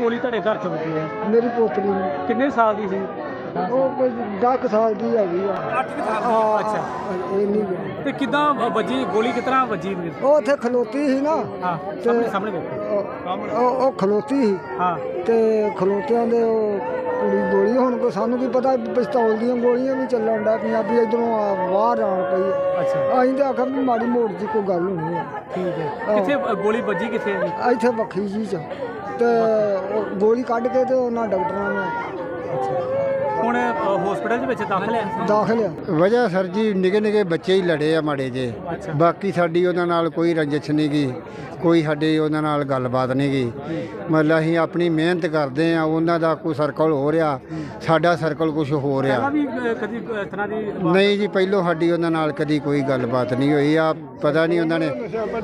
ਗੋਲੀ ਤੁਹਾਡੇ ਘਰ ਚ ਵੱਜੀ ਹੈ? ਮੇਰੀ ਪੋਤਰੀ ਨੂੰ। ਕਿੰਨੇ ਸਾਲ ਦੀ ਸੀ? ਉਹ ਕੋਈ 10 ਸਾਲ ਦੀ ਹੈਗੀ ਆ। ਹਾਂ ਅੱਛਾ। ਇਹ ਨਹੀਂ ਤੇ ਕਿਦਾਂ ਵੱਜੀ? ਗੋਲੀ ਕਿਤਨਾ ਵੱਜੀ ਵੀਰ? ਉਹ ਉੱਥੇ ਖਲੋਤੀ ਸੀ ਨਾ। ਹਾਂ ਸਾਹਮਣੇ ਸਾਹਮਣੇ ਵੇਖੋ ਉਹ- ਉਹ ਉਹ ਖਲੋਤੀ ਸੀ। ਹਾਂ। ਤੇ ਖਲੋਤਿਆਂ ਦੇ ਉਹ ਕੁੜੀ ਗੋਲੀ ਹੁਣ ਕੋ ਸਾਨੂੰ ਕੀ ਪਤਾ ਪਿਸਤੌਲ ਦੀਆਂ ਗੋਲੀਆਂ ਵੀ ਚੱਲਣ ਦਾ ਪੰਜਾਬੀ ਇਧਰੋਂ ਬਾਹਰ ਆਣ ਪਈ। ਅੱਛਾ। ਅਸੀਂ ਤਾਂ ਆਖਿਆ ਵੀ ਮਾੜੀ ਮੋੜ ਦੀ ਕੋਈ ਗੱਲ ਹੋਣੀ ਹੈ ਠੀਕ ਹੈ। ਕਿੱਥੇ ਅ, ਗੋਲੀ ਵੱਜੀ ਕਿੱਥੇ? ਹੈ ਜੀ ਇੱਥੇ ਵੱਖਰੀ ਜੀ ਚ। ਤੇ ਉਹ ਗੋਲੀ ਕੱਢ ਕੇ ਤੇ ਉਹਨਾਂ ਡਾਕਟਰਾਂ ਨੇ ਹੁਣ ਹਸਪੀਟਲ ਦੇ ਵਿੱਚ ਦਾਖਲ ਹੈ? ਦਾਖਲ ਆ ਵਜ੍ਹਾ ਸਰ ਜੀ ਨਿੱਕੇ ਨਿੱਕੇ ਬੱਚੇ ਹੀ ਲੜੇ ਆ ਮਾੜੇ ਜੇ। ਬਾਕੀ ਸਾਡੀ ਉਹਨਾਂ ਨਾਲ ਕੋਈ ਰੰਜਿਸ਼ ਨਹੀਂ ਗੀ ਕੋਈ ਸਾਡੇ ਉਹਨਾਂ ਨਾਲ ਗੱਲਬਾਤ ਨਹੀਂ ਗੀ। ਮਤਲਬ ਅਸੀਂ ਆਪਣੀ ਮਿਹਨਤ ਕਰਦੇ ਆ ਉਹਨਾਂ ਦਾ ਕੋਈ ਸਰਕਲ ਹੋ ਰਿਹਾ ਸਾਡਾ ਸਰਕਲ ਕੁਝ ਹੋ ਰਿਹਾ। ਵੀ ਅ, ਕਦੀ ਅ, ਇਸ ਤਰ੍ਹਾਂ ਦੀ ਨਹੀਂ ਜੀ ਪਹਿਲੋਂ ਸਾਡੀ ਉਹਨਾਂ ਨਾਲ ਕਦੀ ਕੋਈ ਗੱਲਬਾਤ ਨਹੀਂ ਹੋਈ। ਆ ਪਤਾ ਨਹੀਂ ਉਹਨਾਂ ਨੇ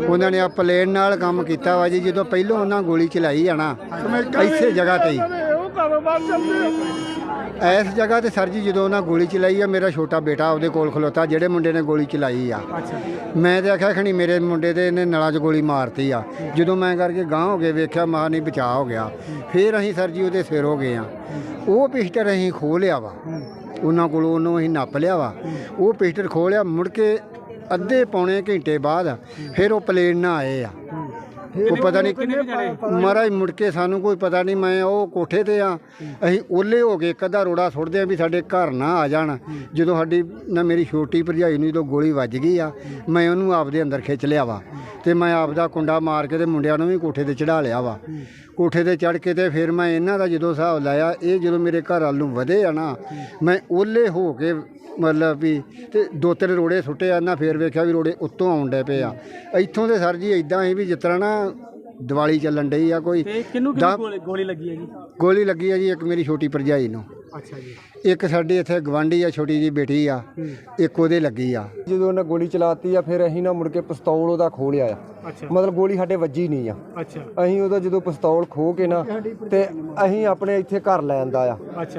ਉਹਨਾਂ ਨੇ ਆ ਪਲੇਨ ਨਾਲ ਕੰਮ ਕੀਤਾ ਵਾ ਜੀ ਜਦੋਂ ਪਹਿਲੋਂ ਉਹਨਾਂ ਗੋਲੀ ਚਲਾਈ ਆ ਨਾ ਇਸੇ ਜਗ੍ਹਾ ਤੇ ਹੀ। ਇਸ ਜਗ੍ਹਾ ਤੇ ਸਰ ਜੀ ਜਦੋਂ ਉਹਨਾਂ ਗੋਲੀ ਚਲਾਈ ਆ ਮੇਰਾ ਛੋਟਾ ਬੇਟਾ ਉਹਦੇ ਕੋਲ ਖਲੋਤਾ ਜਿਹੜੇ ਮੁੰਡੇ ਨੇ ਗੋਲੀ ਚਲਾਈ ਆ। ਮੈਂ ਤੇ ਆਖਿਆ ਖਣੀ ਮੇਰੇ ਮੁੰਡੇ ਦੇ ਇਹਨੇ ਨਲਾਂ 'ਚ ਗੋਲੀ ਮਾਰਤੀ ਆ। ਜਦੋਂ ਮੈਂ ਕਰਕੇ ਗਾਂਹ ਹੋ ਗਏ ਵੇਖਿਆ ਮਾਂ ਨਹੀਂ ਬਚਾਅ ਹੋ ਗਿਆ। ਫਿਰ ਅਸੀਂ ਸਰ ਜੀ ਉਹਦੇ ਸਿਰ ਹੋ ਗਏ ਆ। ਉਹ ਪਿਸਟਲ ਅਸੀਂ ਖੋਹ ਲਿਆ ਵਾ। ਉਹਨਾਂ ਕੋਲੋਂ ਉਹਨੂੰ ਅਸੀਂ ਨੱਪ ਲਿਆ ਵਾ। ਉਹ ਪਿਸਟਲ ਖੋਹ ਲਿਆ। ਮੁੜ ਕੇ ਅੱਧੇ ਪੌਣੇ ਘੰਟੇ ਬਾਅਦ ਫਿਰ ਉਹ ਪਲੇਨ ਨਾਲ ਆਏ ਆ। ਉਹ ਪਤਾ ਨਹੀਂ ਮਹਾਰਾਜ ਮੁੜ ਕੇ ਸਾਨੂੰ ਕੋਈ ਪਤਾ ਨਹੀਂ ਮੈਂ ਉਹ ਕੋਠੇ ਤੇ ਆ। ਅਸੀਂ ਓਲੇ ਹੋ ਕੇ ਅੱਧਾ ਰੋੜਾ ਸੁੱਟਦੇ ਆ ਵੀ ਸਾਡੇ ਘਰ ਨਾ ਆ ਜਾਣ। ਜਦੋਂ ਸਾਡੀ ਨਾ ਮੇਰੀ ਛੋਟੀ ਭਰਜਾਈ ਨੂੰ ਜਦੋਂ ਗੋਲੀ ਵੱਜ ਗਈ ਆ ਮੈਂ ਉਹਨੂੰ ਆਪਦੇ ਅੰਦਰ ਖਿੱਚ ਲਿਆ ਵਾ। ਤੇ ਮੈਂ ਆਪਦਾ ਕੁੰਡਾ ਮਾਰ ਕੇ ਤੇ ਮੁੰਡਿਆਂ ਨੂੰ ਵੀ ਕੋਠੇ ਤੇ ਚੜਾ ਲਿਆ ਵਾ। ਕੋਠੇ ਤੇ ਚੜ ਕੇ ਤੇ ਫਿਰ ਮੈਂ ਇਹਨਾਂ ਦਾ ਜਦੋਂ ਹਿਸਾਬ ਲਾਇਆ ਇਹ ਜਦੋਂ ਮੇਰੇ ਘਰ ਵੱਲ ਨੂੰ ਵਧੇ ਆ ਨਾ ਮੈਂ ਓਲੇ ਹੋ ਕੇ ਮਤਲਬ ਵੀ ਤੇ ਦੋ ਤਿੰਨ ਰੋੜੇ ਸੁੱਟੇ ਆ ਨਾ ਫੇਰ ਵੇਖਿਆ ਵੀ ਰੋੜੇ ਉੱਤੋਂ ਆਉਣ ਡੇ ਪਏ ਆ। ਇੱਥੋਂ ਦੇ ਸਰ ਜੀ ਇਦਾਂ ਹੀ ਵੀ ਜਿਸ ਤਰ੍ਹਾਂ ਨਾ ਦੀਵਾਲੀ ਚੱਲਣ ਡਈ ਆ ਕੋਈ। ਤੇ ਗੋਲੀ ਲੱਗੀ ਹੈ ਜੀ ਗੋਲੀ ਲੱਗੀ ਆ ਜੀ ਇੱਕ ਮੇਰੀ ਛੋਟੀ ਭਰਜਾਈ ਨੂੰ। ਅੱਛਾ ਜੀ। ਇੱਕ ਸਾਡੇ ਇੱਥੇ ਗਵਾਂਢੀ ਆ ਛੋਟੀ ਜੀ ਬੇਟੀ ਆ ਇੱਕ ਉਹਦੇ ਲੱਗੀ ਆ। ਜਦੋਂ ਉਹਨੇ ਗੋਲੀ ਚਲਾਤੀ ਆ ਫਿਰ ਅਸੀਂ ਨਾ ਮੁੜ ਕੇ ਪਿਸਤੌਲ ਉਹਦਾ ਖੋਹ ਲਿਆ ਆ। ਅੱਛਾ। ਮਤਲਬ ਗੋਲੀ ਸਾਡੇ ਵੱਜੀ ਨਹੀਂ ਆ। ਅੱਛਾ। ਅਸੀਂ ਉਹਦਾ ਜਦੋਂ ਪਿਸਤੌਲ ਖੋਹ ਕੇ ਨਾ ਤੇ ਅਸੀਂ ਆਪਣੇ ਇੱਥੇ ਘਰ ਲੈ ਆਂਦਾ ਆ।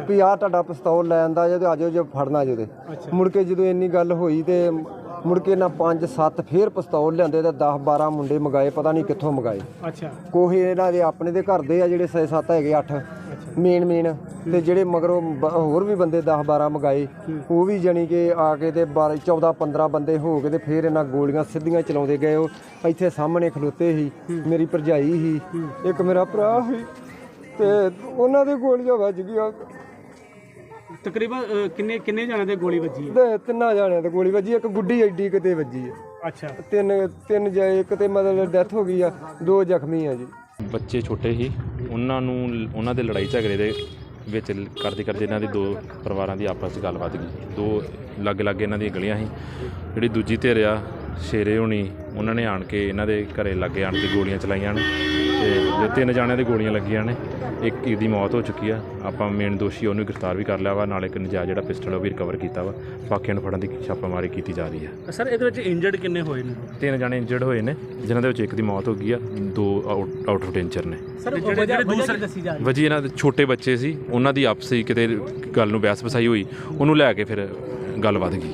ਵੀ ਆਹ ਤੁਹਾਡਾ ਪਿਸਤੌਲ ਲੈ ਆਂਦਾ ਜੇ ਤੇ ਆਜੋ ਜੇ ਫੜਨਾ ਜੇ ਤੇ ਮੁੜ ਕੇ ਜਦੋਂ ਇੰਨੀ ਗੱਲ ਹੋਈ ਤੇ ਮੁੜ ਕੇ ਨਾ 5 7 ਫੇਰ ਪਿਸਤੌਲ ਲਿਆਂਦੇ ਤੇ 10 12 ਮੁੰਡੇ ਮਗਾਏ ਪਤਾ ਨਹੀਂ ਕਿੱਥੋਂ ਮਗਾਏ। ਅੱਛਾ। ਕੋਹੇ ਇਹਨਾਂ ਦੇ ਆਪਣੇ ਦੇ ਘਰ ਦੇ ਆ ਜਿਹੜੇ 6 7 ਹੈਗੇ 8 ਮੇਨ ਮੇਨ ਤੇ ਜਿਹੜੇ ਮਗਰੋਂ ਬ- ਹੋਰ ਵੀ ਬੰਦੇ 10 12 ਮਗਾਏ ਉਹ ਵੀ ਜਾਣੀ ਕਿ ਆ ਕੇ ਤੇ 12 14 15 ਬੰਦੇ ਹੋ ਕੇ ਤੇ ਫਿਰ ਇਹਨਾਂ ਗੋਲੀਆਂ ਸਿੱਧੀਆਂ ਚਲਾਉਂਦੇ ਗਏ ਉਹ। ਇੱਥੇ ਸਾਹਮਣੇ ਖਲੋਤੇ ਸੀ ਮੇਰੀ ਭਰਜਾਈ ਸੀ ਇੱਕ ਮੇਰਾ ਭਰਾ ਸੀ ਤੇ ਉਹਨਾਂ ਦੇ ਗੋਲੀਆਂ ਵੱਜ ਗਈਆਂ। ਤਕਰੀਬਨ ਅ, ਕਿੰਨੇ ਕਿੰਨੇ ਜਣਿਆਂ ਦੇ ਗੋਲੀ ਵੱਜੀ? ਹੈ ਤੇ ਤਿੰਨਾਂ ਜਾਣਿਆਂ ਤੇ ਗੋਲੀ ਵੱਜੀ ਇੱਕ ਗੁੱਡੀ ਐਡੀ ਕਿਤੇ ਵੱਜੀ ਹੈ ਅੱਛਾ। ਤਿੰਨ ਤਿੰਨ ਜਾਏ ਇੱਕ ਤੇ ਮਤਲਬ ਡੈਥ ਹੋ ਗਈ ਆ ਦੋ ਜ਼ਖਮੀ ਆ ਜੀ। ਬੱਚੇ ਛੋਟੇ ਸੀ। ਉਹਨਾਂ ਨੂੰ, ਉਹਨਾਂ ਦੇ ਲੜਾਈ ਝਗੜੇ ਦੇ ਵਿੱਚ ਕਰਦੇ ਕਰਦੇ ਇਹਨਾਂ ਦੇ ਦੋ ਪਰਿਵਾਰਾਂ ਦੀ ਆਪਸ 'ਚ ਗੱਲਬਾਤ ਵੱਧ ਗਈ। ਦੋ ਲੱਗ ਲੱਗ ਇਹਨਾਂ ਦੀਆਂ ਗਲੀਆਂ ਸੀ। ਜਿਹੜੀ ਦੂਜੀ ਧਿਰ ਆ, ਸ਼ੇਰੇ ਹੋਣੀ, ਉਹਨਾਂ ਨੇ ਆਣ ਕੇ ਇਹਨਾਂ ਦੇ ਘਰੇ ਲੱਗੇ ਆਣ ਕੇ ਗੋਲੀਆਂ ਚਲਾਈਆਂ ਨੇ। ਤੇ ਜੋ ਤਿੰਨ ਜਾਣਿਆਂ ਦੇ ਗੋਲੀਆਂ ਲੱਗੀਆਂ ਨੇ ਇੱਕ ਦੀ ਮੌਤ ਹੋ ਚੁੱਕੀ ਆ। ਆਪਾਂ ਮੇਨ ਦੋਸ਼ੀ ਉਹਨੂੰ ਗ੍ਰਿਫਤਾਰ ਵੀ ਕਰ ਲਿਆ ਵਾ ਨਾਲੇ ਇੱਕ ਨਜਾਇਜ਼ ਜਿਹੜਾ ਪਿਸਟਲ ਉਹ ਵੀ ਰਿਕਵਰ ਕੀਤਾ ਵਾ। ਬਾਕੀਆਂ ਨੂੰ ਫੜਨ ਦੀ ਛਾਪਾਮਾਰੀ ਕੀਤੀ ਜਾ ਰਹੀ ਆ। ਸਰ ਇਹਦੇ ਵਿੱਚ ਇੰਜਰਡ ਕਿੰਨੇ ਹੋਏ ਨੇ? ਤਿੰਨ ਜਾਣੇ ਇੰਜਰਡ ਹੋਏ ਨੇ ਜਿਨ੍ਹਾਂ ਦੇ ਵਿੱਚ ਇੱਕ ਦੀ ਮੌਤ ਹੋ ਗਈ ਆ ਦੋ ਆਊਟ ਆਊਟ ਆਫ ਡੇਂਜਰ ਨੇ। ਸਰ ਜਿਹੜੇ ਜਿਹੜੇ ਦੂਸਰੇ ਦੱਸੀ ਜਾ ਰਹੀ ਵਜੀ ਇਹਨਾਂ ਦੇ ਛੋਟੇ ਬੱਚੇ ਸੀ ਉਹਨਾਂ ਦੀ ਆਪਸੀ ਕਿਤੇ ਗੱਲ ਨੂੰ ਬਹਿਸ ਵਸਾਈ ਹੋਈ ਉਹਨੂੰ ਲੈ ਕੇ ਫਿਰ ਗੱਲ ਵੱਧ ਗਈ।